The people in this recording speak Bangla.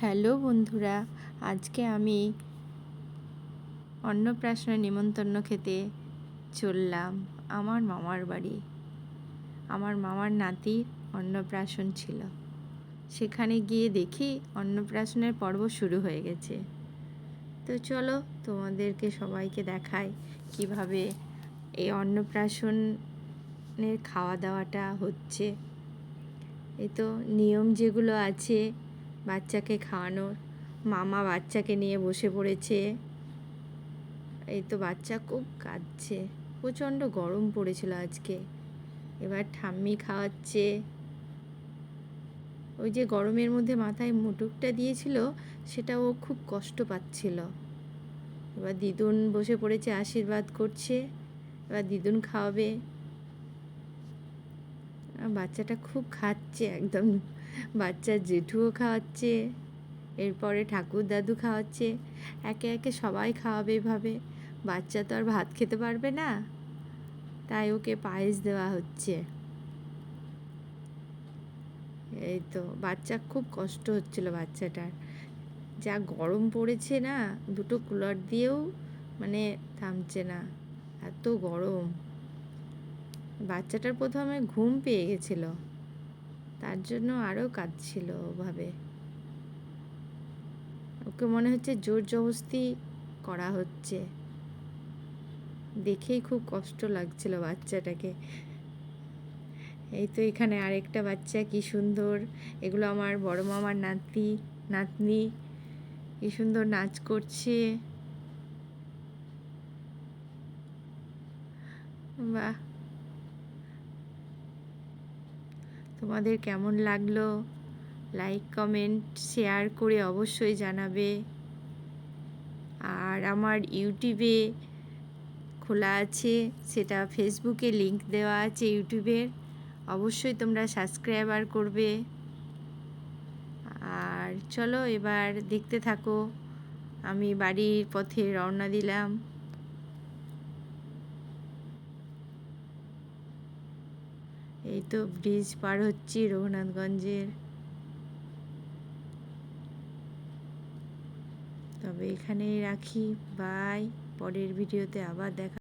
হ্যালো বন্ধুরা, আজকে আমি অন্নপ্রাশনে নিমন্ত্রণ খেতে চললাম আমার মামার বাড়ি। আমার মামার নাতির অন্নপ্রাশন ছিল। সেখানে গিয়ে দেখি অন্নপ্রাশনের পর্ব শুরু হয়ে গেছে। তো চলো তোমাদেরকে সবাইকে দেখাই কীভাবে এই অন্নপ্রাশনের খাওয়া দাওয়াটা হচ্ছে। এ তো নিয়ম যেগুলো আছে বাচ্চাকে খাওয়ানোর। মামা বাচ্চাকে নিয়ে বসে পড়েছে। এই তো বাচ্চা খুব কাঁদছে। প্রচণ্ড গরম পড়েছিল আজকে। এবার ঠাম্মি খাওয়াচ্ছে। ওই যে গরমের মধ্যে মাথায় মুটুকটা দিয়েছিল সেটা ও খুব কষ্ট পাচ্ছিল। এবার দিদুন বসে পড়েছে, আশীর্বাদ করছে। এবার দিদুন খাওয়াবে। বাচ্চাটা খুব খাচ্ছে একদম। বাচ্চার জেঠুও খাওয়াচ্ছে, এরপরে ঠাকুর দাদু খাওয়াচ্ছে, একে একে সবাই খাওয়াবে এভাবে। বাচ্চা তো আর ভাত খেতে পারবে না, তাই ওকে পায়েস দেওয়া হচ্ছে। এই তো, বাচ্চা খুব কষ্ট হচ্ছিল বাচ্চাটার। যা গরম পড়েছে না, দুটো কুলার দিয়েও মানে থামছে না, এত গরম। বাচ্চাটার প্রথমে ঘুম পেয়ে গেছিল। তার জন্য আরও কাঁদছিল ওভাবে। ওকে মনে হচ্ছে জোর জবস্তি করা হচ্ছে। দেখেই খুব কষ্ট লাগছিল বাচ্চাটাকে। এই তো এখানে আরেকটা বাচ্চা, কি সুন্দর। এগুলো আমার বড় মামার নাতি নাতনি। কি সুন্দর নাচ করছে। বাহ! তোমাদের কেমন লাগল? লাইক কমেন্ট শেয়ার করে অবশ্যই জানাবে। আর আমার ইউটিউবে খোলা আছে, সেটা ফেসবুকে লিংক দেওয়া আছে ইউটিউবের অবশ্যই তোমরা সাবস্ক্রাইবার করবে। আর চলো এবার দেখতে থাকো। আমি বাড়ির পথে রওনা দিলাম। এই তো ব্রিজ পার হচ্ছি রঘুনাথগঞ্জের। তবে এখানেই রাখি বাই পরের ভিডিওতে আবার দেখা